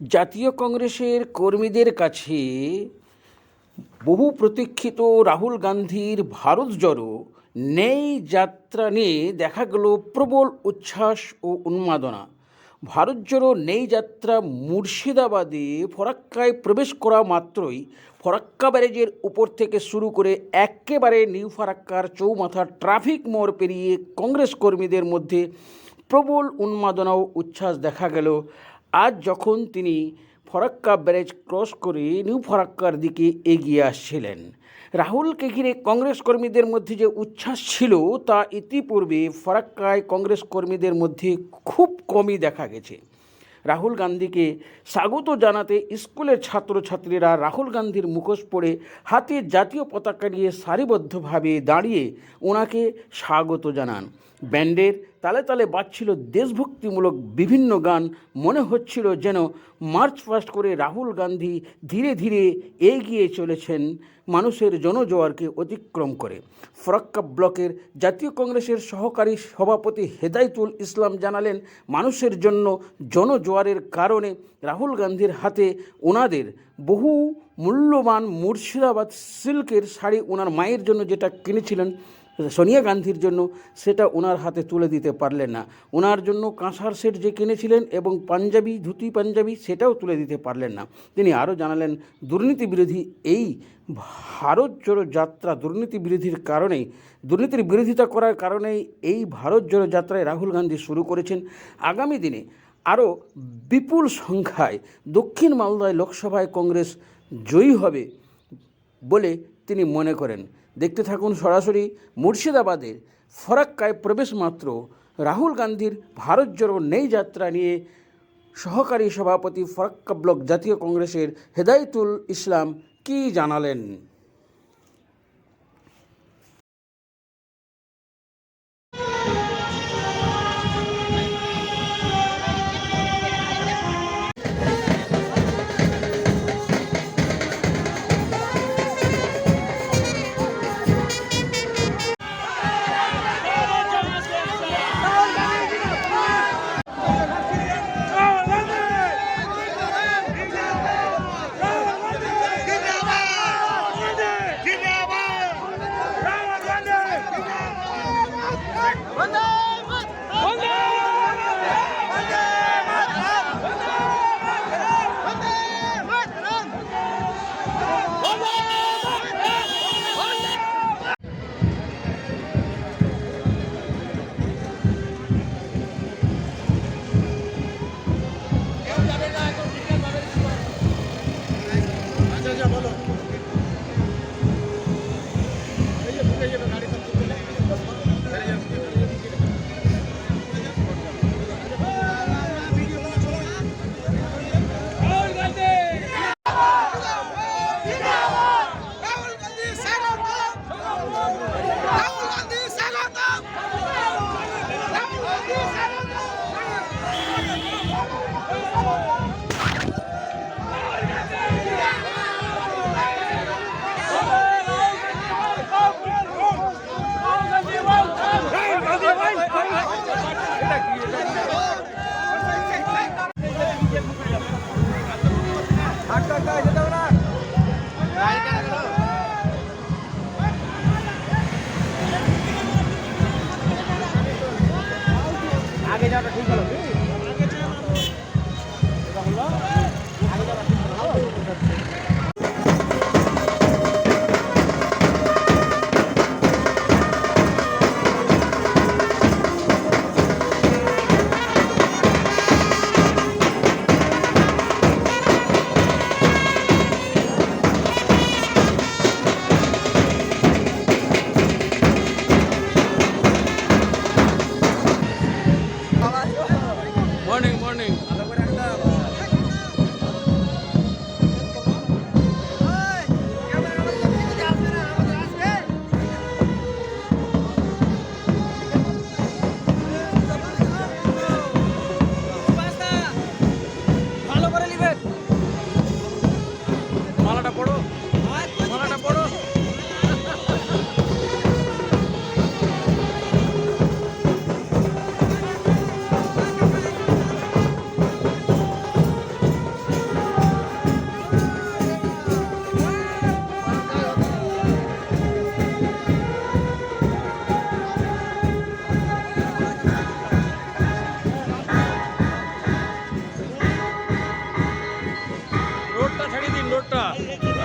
জাতীয় কংগ্রেসের কর্মীদের কাছে বহু প্রতীক্ষিত রাহুল গান্ধীর ভারত জড়ো নেই যাত্রা নিয়ে দেখা গেল প্রবল উচ্ছ্বাস ও উন্মাদনা। ভারত জোড়ো নেই যাত্রা মুর্শিদাবাদে ফরাক্কায় প্রবেশ করা মাত্রই ফরাক্কা ব্যারেজের উপর থেকে শুরু করে একেবারে নিউ ফারাক্কার চৌমাথা ট্রাফিক মোড় পেরিয়ে কংগ্রেস কর্মীদের মধ্যে প্রবল উন্মাদনা ও উচ্ছ্বাস দেখা গেল। আজ যখন তিনি ফরাক্কা ব্যারেজ ক্রস করে নিউ ফরাক্কার দিকে এগিয়ে আসছিলেন, রাহুলকে ঘিরে কংগ্রেস কর্মীদের মধ্যে যে উচ্ছ্বাস ছিল তা ইতিপূর্বে ফরাক্কায় কংগ্রেস কর্মীদের মধ্যে খুব কমই দেখা গেছে। রাহুল গান্ধীকে স্বাগত জানাতে স্কুলের ছাত্রছাত্রীরা রাহুল গান্ধীর মুখোশ পরে হাতে জাতীয় পতাকা নিয়ে সারিবদ্ধভাবে দাঁড়িয়ে ওনাকে স্বাগত জানান। ব্যান্ডের তালে তালে বাজছিল দেশভক্তিমূলক বিভিন্ন গান। মনে হচ্ছিল যেন মার্চ পাস্ট করে রাহুল গান্ধী ধীরে ধীরে এগিয়ে চলেছেন মানুষের জনজোয়ারকে অতিক্রম করে। ফরাক্কা ব্লকের জাতীয় কংগ্রেসের সহকারী সভাপতি হেদায়তুল ইসলাম জানালেন, মানুষের জন্য জনজোয়ারের কারণে রাহুল গান্ধীর হাতে ওনাদের বহু মূল্যবান মুর্শিদাবাদ সিল্কের শাড়ি ওনার মায়ের জন্য যেটা কিনেছিলেন সোনিয়া গান্ধীর জন্য সেটা ওনার হাতে তুলে দিতে পারলেন না। ওনার জন্য কাঁসার সেট যে কিনেছিলেন এবং পাঞ্জাবি, ধুতি পাঞ্জাবি সেটাও তুলে দিতে পারলেন না। তিনি আরও জানালেন, দুর্নীতি বিরোধী এই ভারত জোড়ো যাত্রা দুর্নীতি বিরোধীর কারণেই, দুর্নীতির বিরোধিতা করার কারণেই এই ভারত জোড়ো যাত্রায় রাহুল গান্ধী শুরু করেছেন। আগামী দিনে আরও বিপুল সংখ্যায় দক্ষিণ মালদায় লোকসভায় কংগ্রেস জয়ী হবে বলে তিনি মনে করেন। দেখতে থাকুন সরাসরি মুর্শিদাবাদের ফরাক্কায় প্রবেশ মাত্র রাহুল গান্ধীর ভারত জোড়ো নেই যাত্রা নিয়ে সহকারী সভাপতি ফরাক্কা ব্লক জাতীয় কংগ্রেসের হেদায়তুল ইসলাম কি জানালেন? Yeah. った。